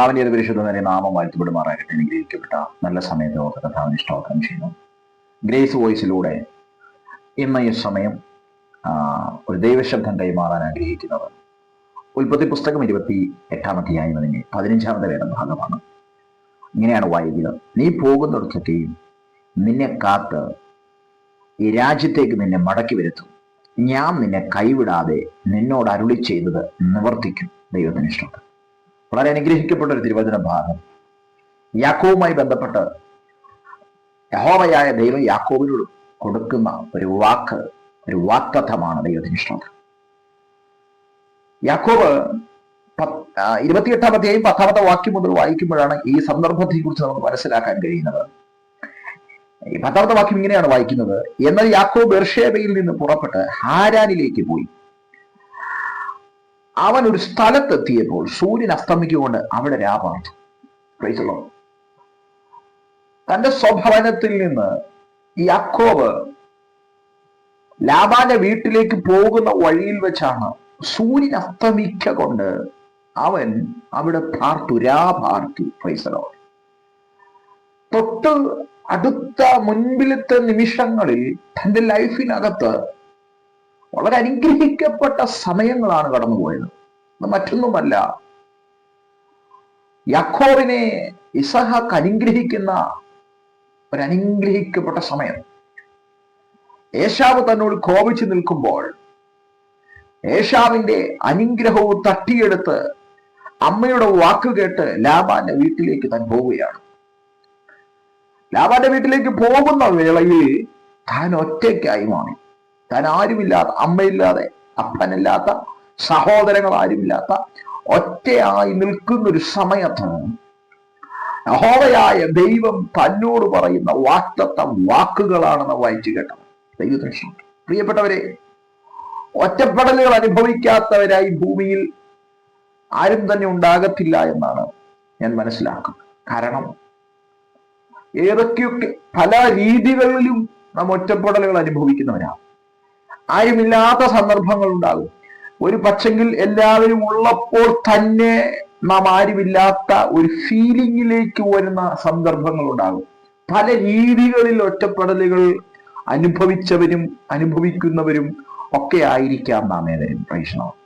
കർത്താവിന്റെ ഒരു പരിശുദ്ധ നിലയിൽ നാമം വാഴ്ത്തപ്പെടുമാറാകട്ടെ. അനുഗ്രഹിക്കപ്പെട്ട നല്ല സമയത്ത് ഓർത്ത് കർത്താവിനെ സ്തോത്രം ചെയ്യുന്നു. ഗ്രേസ് വോയിസിലൂടെ ഇന്ന് ഈ സമയം ഒരു ദൈവശബ്ദം കൈമാറാൻ ആഗ്രഹിക്കുന്നത് ഉൽപ്പത്തി പുസ്തകം ഇരുപത്തി എട്ടാമത്തെയായും അതിന്റെ പതിനഞ്ചാമത്തെ വേദഭാഗമാണ് ഇങ്ങനെയാണ് വായിക്കുന്നത്. നീ പോകുന്നിടത്തൊക്കെയും നിന്നെ കാത്ത് ഈ രാജ്യത്തേക്ക് നിന്നെ മടക്കി വരുത്തും. ഞാൻ നിന്നെ കൈവിടാതെ നിന്നോട് അരുളി ചെയ്തത് നിവർത്തിക്കും. ദൈവത്തിന് ഇഷ്ടം വളരെ അനുഗ്രഹിക്കപ്പെട്ട ഒരു തിരുവചന ഭാഗം. യാക്കോവുമായി ബന്ധപ്പെട്ട് യഹോവയായ ദൈവം യാക്കോവിനോട് കൊടുക്കുന്ന ഒരു വാക്ക് ഒരു വാക്തത്വമാണ് ഇഷ്ടം യാക്കോബ് ഇരുപത്തിയെട്ടാം അധ്യായം പത്താമത്തെ വാക്യം മുതൽ വായിക്കുമ്പോഴാണ് ഈ സന്ദർഭത്തെ കുറിച്ച് നമുക്ക് മനസ്സിലാക്കാൻ കഴിയുന്നത്. ഈ പത്താമത്തെ വാക്യം ഇങ്ങനെയാണ് വായിക്കുന്നത്. എന്നാൽ യാക്കോബ് ബെർഷേബയിൽ നിന്ന് പുറപ്പെട്ട് ഹാരാനിലേക്ക് പോയി. അവൻ ഒരു സ്ഥലത്തെത്തിയപ്പോൾ സൂര്യൻ അസ്തമിക്കുകൊണ്ട് അവിടെ രാപാർത്തു Lord. തന്റെ സ്വഭവനത്തിൽ നിന്ന് യാക്കോബ് ലാബാന്റെ വീട്ടിലേക്ക് പോകുന്ന വഴിയിൽ വെച്ചാണ് സൂര്യൻ അസ്തമിക്ക കൊണ്ട് അവൻ അവിടെ പാർത്തു രാപാർത്തു Lord. തൊട്ട് അടുത്ത മുൻപിലത്തെ നിമിഷങ്ങളിൽ തന്റെ ലൈഫിനകത്ത് വളരെ അനുഗ്രഹിക്കപ്പെട്ട സമയങ്ങളാണ് കടന്നുപോയത്. അത് മറ്റൊന്നുമല്ല. യാക്കോബിനെ ഇസഹാക്ക് അനുഗ്രഹിക്കുന്ന ഒരു സമയം. ഏഷാവ് തന്നോട് കോപിച്ചു നിൽക്കുമ്പോൾ ഏഷാവിന്റെ അനുഗ്രഹവും തട്ടിയെടുത്ത് അമ്മയുടെ വാക്ക് കേട്ട് ലാബാന്റെ വീട്ടിലേക്ക് താൻ പോവുകയാണ്. ലാബാന്റെ വീട്ടിലേക്ക് പോകുന്ന വേളയിൽ താൻ ഒറ്റയ്ക്കായി മാറി. താൻ ആരുമില്ലാത്ത അമ്മയില്ലാതെ അപ്പനില്ലാത്ത സഹോദരങ്ങൾ ആരുമില്ലാത്ത ഒറ്റയായി നിൽക്കുന്ന ഒരു സമയത്ത് അഹോദയായ ദൈവം തന്നോട് പറയുന്ന വാക്തത്വം വാക്കുകളാണെന്ന് വായിച്ചു കേട്ടത് ദൈവദൃശ്യം പ്രിയപ്പെട്ടവരെ ഒറ്റപ്പെടലുകൾ അനുഭവിക്കാത്തവരായി ഭൂമിയിൽ ആരും തന്നെ ഉണ്ടാകത്തില്ല എന്നാണ് ഞാൻ മനസ്സിലാക്കുന്നത്. കാരണം ഏതൊക്കെയൊക്കെ പല രീതികളിലും നാം ഒറ്റപ്പെടലുകൾ അനുഭവിക്കുന്നവരാണ്. ആരുമില്ലാത്ത സന്ദർഭങ്ങൾ ഉണ്ടാകും ഒരു പക്ഷെങ്കിൽ എല്ലാവരും ഉള്ളപ്പോൾ തന്നെ നാം ആരുമില്ലാത്ത ഒരു ഫീലിംഗിലേക്ക് വരുന്ന സന്ദർഭങ്ങൾ ഉണ്ടാകും പല രീതികളിൽ ഒറ്റപ്പെടലുകൾ അനുഭവിച്ചവരും അനുഭവിക്കുന്നവരും ഒക്കെ ആയിരിക്കാം നാം ഏതായാലും വൈഷ്ണവം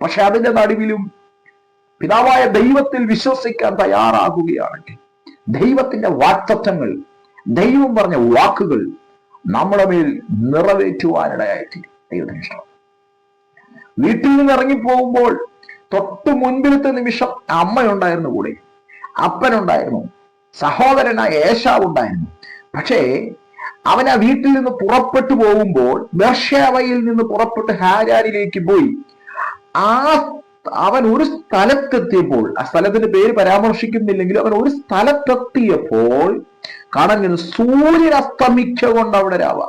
പക്ഷെ അതിന്റെ നടുവിലും പിതാവായ ദൈവത്തിൽ വിശ്വസിക്കാൻ തയ്യാറാകുകയാണെങ്കിൽ ദൈവത്തിന്റെ വാക്തത്വങ്ങൾ ദൈവം പറഞ്ഞ വാക്കുകൾ നമ്മുടെ മേൽ നിറവേറ്റുവാനിടയായിത്തീരും ദൈവത്തിന് ഇഷ്ടം. വീട്ടിൽ നിന്ന് ഇറങ്ങിപ്പോകുമ്പോൾ തൊട്ടു മുൻപിലത്തെ നിമിഷം അമ്മയുണ്ടായിരുന്നു കൂടെ. അപ്പനുണ്ടായിരുന്നു. സഹോദരനായ ഏശാവ് ഉണ്ടായിരുന്നു. പക്ഷേ അവൻ ആ വീട്ടിൽ നിന്ന് പുറപ്പെട്ടു പോകുമ്പോൾ ബർഷാവയിൽ നിന്ന് പുറപ്പെട്ട് ഹാരാനിലേക്ക് പോയി. ആ അവൻ ഒരു സ്ഥലത്തെത്തിയപ്പോൾ ആ സ്ഥലത്തിന്റെ പേര് പരാമർശിക്കുന്നില്ലെങ്കിലും അവൻ ഒരു സ്ഥലത്തെത്തിയപ്പോൾ കഴിയുന്നു സൂര്യൻ അസ്തമിക്ക കൊണ്ട് അവിടെ രാവാ.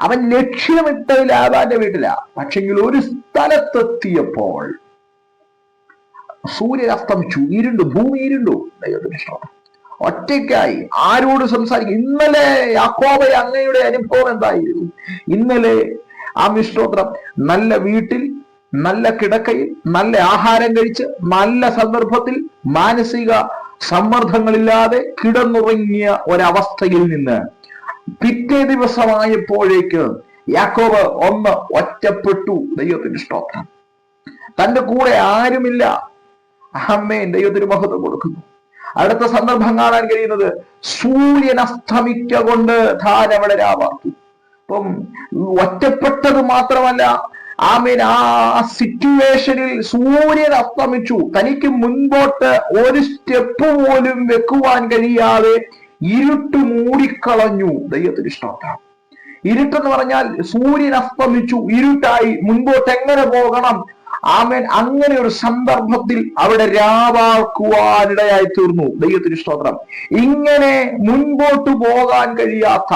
അവൻ ലക്ഷ്യമിട്ടത് ലാബാന്റെ വീട്ടിലാ. പക്ഷെങ്കിൽ ഒരു സ്ഥലത്തെത്തിയപ്പോൾ സൂര്യൻ അസ്തമിച്ചു. ഇരുണ്ടു ഭൂമി ഇരുണ്ടു. ദൈവത്തിന് ഒറ്റയ്ക്കായി. ആരോട് സംസാരിക്കും? ഇന്നലെ യാക്കോബ അങ്ങയുടെ അനുഭവം എന്തായിരുന്നു? ഇന്നലെ ആ മിശ്രോത്രം നല്ല വീട്ടിൽ നല്ല കിടക്കയിൽ നല്ല ആഹാരം കഴിച്ച് നല്ല സന്ദർഭത്തിൽ മാനസിക സമ്മർദ്ദങ്ങളില്ലാതെ കിടന്നുറങ്ങിയ ഒരവസ്ഥയിൽ നിന്ന് പിറ്റേ ദിവസമായപ്പോഴേക്ക് യാക്കോബ് ഒന്ന് ഒറ്റപ്പെട്ടു. ദൈവത്തിന് സ്തോത്രം. തന്റെ കൂടെ ആരുമില്ല. അമ്മേൻ ദൈവത്തിന് മഹത്വം കൊടുക്കുന്നു. അടുത്ത സന്ദർഭം കാണാൻ കഴിയുന്നത് സൂര്യൻ അസ്തമിക്ക കൊണ്ട് ധാരവളരാവാർത്തു അപ്പം ഒറ്റപ്പെട്ടത് മാത്രമല്ല ആമീൻ. ആ സിറ്റുവേഷനിൽ സൂര്യൻ അസ്തമിച്ചു. തനിക്ക് മുൻപോട്ട് ഒരു സ്റ്റെപ്പ് പോലും വെക്കുവാൻ കഴിയാതെ ഇരുട്ട് മൂടിക്കളഞ്ഞു. ദൈവത്തിന് ഇഷ്ടമാണ് ഇരുട്ടെന്ന് പറഞ്ഞാൽ സൂര്യൻ അസ്തമിച്ചു. ഇരുട്ടായി മുൻപോട്ട് എങ്ങനെ പോകണം? ആമേൻ. അങ്ങനെ ഒരു സന്ദർഭത്തിൽ അവിടെ രാവാക്കുവാനിടയായി തീർന്നു. ദൈവത്തിന് സ്തോത്രം. ഇങ്ങനെ മുൻപോട്ട് പോകാൻ കഴിയാത്ത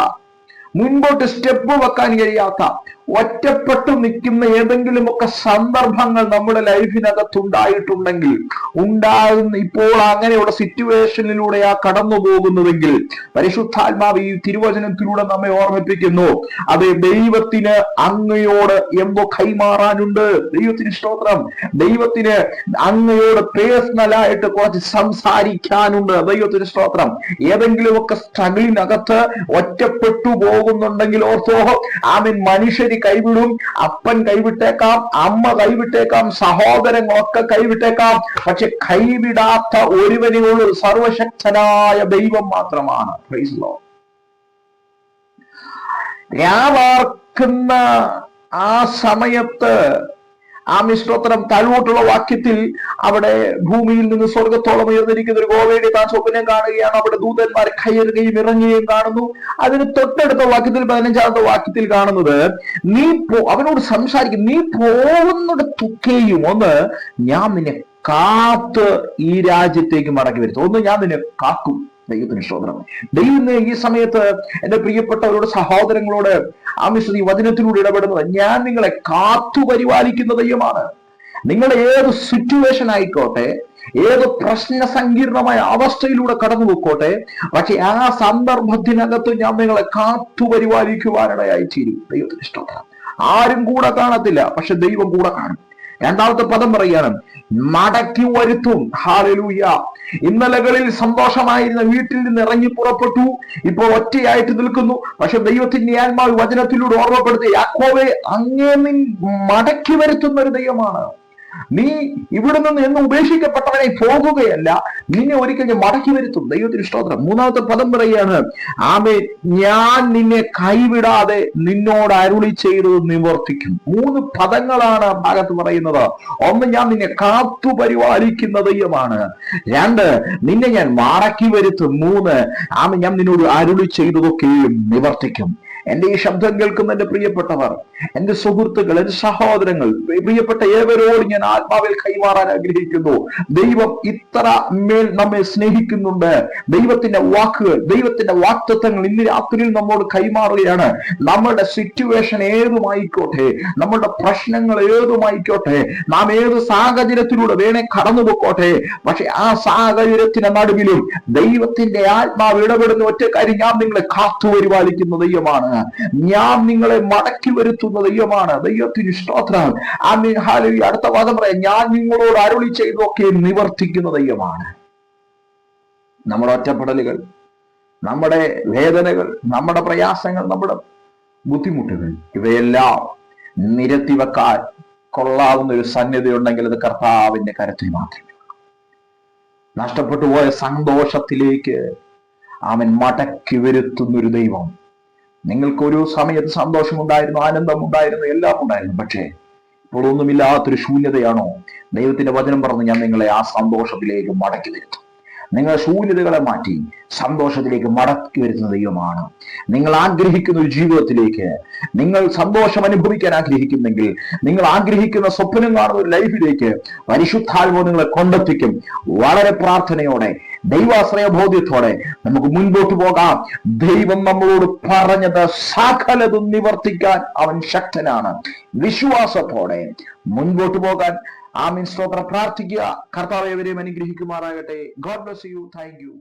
മുൻപോട്ട് സ്റ്റെപ്പ് വെക്കാൻ കഴിയാത്ത ഒറ്റപ്പെട്ടു നിൽക്കുന്ന ഏതെങ്കിലുമൊക്കെ സന്ദർഭങ്ങൾ നമ്മുടെ ലൈഫിനകത്ത് ഉണ്ടായിട്ടുണ്ടെങ്കിൽ ഉണ്ടാകുന്ന ഇപ്പോൾ അങ്ങനെയുള്ള സിറ്റുവേഷനിലൂടെ ആ കടന്നു പോകുന്നതെങ്കിൽ പരിശുദ്ധാത്മാവ് ഈ തിരുവചനത്തിലൂടെ നമ്മെ ഓർമ്മിപ്പിക്കുന്നു. അത് ദൈവത്തിന് അങ്ങയോട് എന്തോ കൈമാറാനുണ്ട്. ദൈവത്തിന് സ്തോത്രം. ദൈവത്തിന് അങ്ങയോട് പേഴ്സണലായിട്ട് കുറച്ച് സംസാരിക്കാനുണ്ട്. ദൈവത്തിന് സ്തോത്രം. ഏതെങ്കിലുമൊക്കെ സ്ട്രഗിളിനകത്ത് ഒറ്റപ്പെട്ടു പോകുന്നുണ്ടെങ്കിൽ ഓർത്തോ ആമൻ മനുഷ്യര് കൈവിടും. അപ്പൻ കൈവിട്ടേക്കാം അമ്മ കൈവിട്ടേക്കാം സഹോദരങ്ങളൊക്കെ കൈവിട്ടേക്കാം. പക്ഷെ കൈവിടാത്ത ഒരുവനേ സർവശക്തനായ ദൈവം മാത്രമാണ്. രാവാർക്കുന്ന ആ സമയത്ത് ആ മിശ്രോത്തരം താഴ്വോട്ടുള്ള വാക്യത്തിൽ അവിടെ ഭൂമിയിൽ നിന്ന് സ്വർഗത്തോളം ഉയർന്നിരിക്കുന്ന ഒരു ഗോവയുടെ താൻ സ്വപ്നം കാണുകയാണ്. അവിടെ ദൂതന്മാർ കയറുകയും ഇറങ്ങുകയും കാണുന്നു. അതിന് തൊട്ടടുത്ത വാക്യത്തിൽ പതിനഞ്ചാമത്തെ വാക്യത്തിൽ കാണുന്നത് നീ പോ അവനോട് സംസാരിക്കും നീ പോകുന്നിടത്തൊക്കെയും ഒന്ന് ഞാൻ നിന്നെ കാത്ത് ഈ രാജ്യത്തേക്ക് മടക്കി വരുത്തും. ഒന്ന് ഞാൻ നിന്നെ കാക്കും. ദൈവത്തിന് സ്തോത്രം. ദൈവം ഈ സമയത്ത് എന്റെ പ്രിയപ്പെട്ടവരോട് സഹോദരങ്ങളോട് മിശ്രീ വചനത്തിലൂടെ ഇടപെടുന്നത് ഞാൻ നിങ്ങളെ കാത്തു പരിപാലിക്കുന്ന ദൈവമാണ്. നിങ്ങളുടെ ഏത് സിറ്റുവേഷൻ ആയിക്കോട്ടെ ഏത് പ്രശ്ന സങ്കീർണമായ അവസ്ഥയിലൂടെ കടന്നു പോയിക്കോട്ടെ പക്ഷെ ആ സന്ദർഭത്തിനകത്ത് ഞാൻ നിങ്ങളെ കാത്തു പരിപാലിക്കുവാനിടയായി തീരും. ദൈവത്തിന് ഇഷ്ടമാണ് ആരും കൂടെ കാണത്തില്ല പക്ഷെ ദൈവം കൂടെ കാണും. രണ്ടാമത്തെ പദം പറയാണ് മടക്കി വരുത്തും. ഹാലലൂയ ഇന്നലകളിൽ സന്തോഷമായിരുന്ന വീട്ടിൽ നിന്ന് ഇറങ്ങി പുറപ്പെട്ടു. ഇപ്പോൾ ഒറ്റയായിട്ട് നിൽക്കുന്നു. പക്ഷെ ദൈവത്തിന്റെ ആത്മാവ് വചനത്തിലൂടെ ഓർമ്മപ്പെടുത്തി യാക്കോവെ അങ്ങേ മടക്കി വരുത്തുന്ന ഒരു ദൈവമാണ്. നീ ഇവിടെ നിന്ന് എന്ന് ഉപേക്ഷിക്കപ്പെട്ടവനെ പോകുകയല്ല. നിന്നെ ഒരിക്കലും മടക്കി വരുത്തും. ദൈവത്തിന് സ്തോത്രം. മൂന്നാമത്തെ പദം പറയുകയാണ് ആമേ ഞാൻ നിന്നെ കൈവിടാതെ നിന്നോട് അരുളി ചെയ്തത് നിവർത്തിക്കും. മൂന്ന് പദങ്ങളാണ് ആ ഭാഗത്ത് പറയുന്നത്. ഒന്ന് ഞാൻ നിന്നെ കാത്തു പരിപാലിക്കുന്ന ദൈവമാണ്. രണ്ട് നിന്നെ ഞാൻ മടക്കി വരുത്തും. മൂന്ന് ആമ ഞാൻ നിന്നോട് അരുളി ചെയ്തതൊക്കെയും നിവർത്തിക്കും. എന്റെ ഈ ശബ്ദം കേൾക്കുന്ന എന്റെ പ്രിയപ്പെട്ടവർ എന്റെ സുഹൃത്തുക്കൾ എന്റെ സഹോദരങ്ങൾ പ്രിയപ്പെട്ട ഏവരോടും ഞാൻ ആത്മാവിൽ കൈമാറാൻ ആഗ്രഹിക്കുന്നു. ദൈവം ഇത്ര മേൽ നമ്മെ സ്നേഹിക്കുന്നുണ്ട്. ദൈവത്തിന്റെ വാക്കുകൾ ദൈവത്തിന്റെ വാക്തത്വങ്ങൾ ഇന്ന് രാത്രിയിൽ നമ്മോട് കൈമാറുകയാണ്. നമ്മുടെ സിറ്റുവേഷൻ ഏതുമായിക്കോട്ടെ? നമ്മുടെ പ്രശ്നങ്ങൾ ഏതുമായിക്കോട്ടെ? നാം ഏത് സാഹചര്യത്തിലൂടെ വേണേ കടന്നു പോയിക്കോട്ടെ പക്ഷെ ആ സാഹചര്യത്തിന്റെ നടുവിലും ദൈവത്തിന്റെ ആത്മാവ് ഇടപെടുന്ന ഒറ്റ കാര്യം ഞാൻ നിങ്ങളെ കാത്തു പരിപാലിക്കുന്ന ദൈവമാണ്. ഞാൻ നിങ്ങളെ മടക്കി വരുത്തുന്ന ദൈവമാണ്. ദൈവത്തിന് സ്തോത്രം. അടുത്ത വാദം പറയാം. ഞാൻ നിങ്ങളോട് അരുളി ചെയ്തൊക്കെ നിവർത്തിക്കുന്ന ദൈവമാണ്. നമ്മുടെ ഒറ്റപ്പെടലുകൾ നമ്മുടെ വേദനകൾ നമ്മുടെ പ്രയാസങ്ങൾ നമ്മുടെ ബുദ്ധിമുട്ടുകൾ ഇവയെല്ലാം നിരത്തി വെക്കാൻ കൊള്ളാവുന്ന ഒരു സന്നിധിയുണ്ടെങ്കിൽ അത് കർത്താവിന്റെ കരത്തിൽ മാത്രമേ നഷ്ടപ്പെട്ടു പോയ സന്തോഷത്തിലേക്ക് അവൻ മടക്കി വരുത്തുന്നൊരു ദൈവം നിങ്ങൾക്കൊരു സമയത്ത് സന്തോഷമുണ്ടായിരുന്നു ആനന്ദമുണ്ടായിരുന്നു എല്ലാം ഉണ്ടായിരുന്നു. പക്ഷേ ഇപ്പോൾ ഒന്നുമില്ലാത്തൊരു ശൂന്യതയാണോ? ദൈവത്തിന്റെ വചനം പറഞ്ഞ് ഞാൻ നിങ്ങളെ ആ സന്തോഷത്തിലേക്ക് മടക്കി വരുത്തും. നിങ്ങളുടെ ശൂന്യതകളെ മാറ്റി സന്തോഷത്തിലേക്ക് മടക്കി വരുന്ന ദൈവമാണ്. നിങ്ങൾ ആഗ്രഹിക്കുന്ന ഒരു ജീവിതത്തിലേക്ക് നിങ്ങൾ സന്തോഷം അനുഭവിക്കാൻ ആഗ്രഹിക്കുന്നെങ്കിൽ നിങ്ങൾ ആഗ്രഹിക്കുന്ന സ്വപ്നം കാണുന്ന ഒരു ലൈഫിലേക്ക് പരിശുദ്ധാത്മ നിങ്ങളെ കൊണ്ടെത്തിക്കും. വളരെ പ്രാർത്ഥനയോടെ ദൈവാശ്രയ ബോധ്യത്തോടെ നമുക്ക് മുൻപോട്ട് പോകാം. ദൈവം നമ്മളോട് പറഞ്ഞത് സകലതും നിവർത്തിക്കാൻ അവൻ ശക്തനാണ്. വിശ്വാസത്തോടെ മുൻപോട്ട് പോകാൻ ആമീൻ സ്തോത്രം. പ്രാർത്ഥിക്കുക. കർത്താവ് എവരെയും അനുഗ്രഹിക്കുമാറാകട്ടെ. God bless you thank you